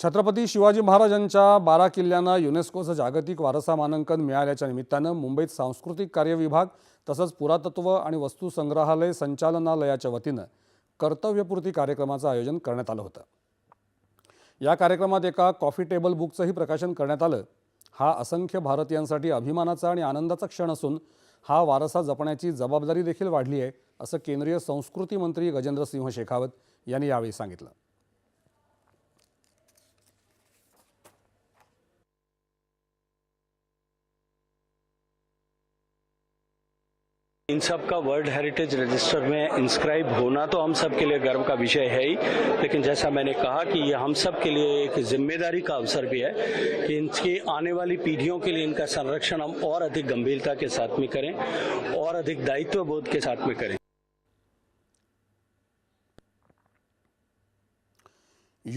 छत्रपती शिवाजी महाराजांच्या बारा किल्ल्यांना युनेस्कोचं जागतिक वारसा मानांकन मिळाल्याच्या निमित्तानं मुंबईत सांस्कृतिक कार्य विभाग तसंच पुरातत्व आणि वस्तू संग्रहालय संचालनालयाच्या वतीनं कर्तव्यपूर्ती कार्यक्रमाचं आयोजन करण्यात आलं होतं. या कार्यक्रमात एका कॉफी टेबल बुकचंही प्रकाशन करण्यात आलं. हा असंख्य भारतीयांसाठी अभिमानाचा आणि आनंदाचा क्षण असून हा वारसा जपण्याची जबाबदारी देखील वाढली आहे असं केंद्रीय संस्कृती मंत्री गजेंद्र सिंह शेखावत यांनी यावेळी सांगितलं. इन सब का वर्ल्ड हेरिटेज रजिस्टर में इंस्क्राइब होना तो हम सब के लिए गर्व का विषय है ही, लेकिन जैसा मैंने कहा कि ये हम सब के लिए एक ज़िम्मेदारी का अवसर भी है कि इनकी आने वाली पीढ़ियों के लिए इनका संरक्षण हम और अधिक गंभीरता के साथ में करें और अधिक दायित्व बोध के साथ में करें।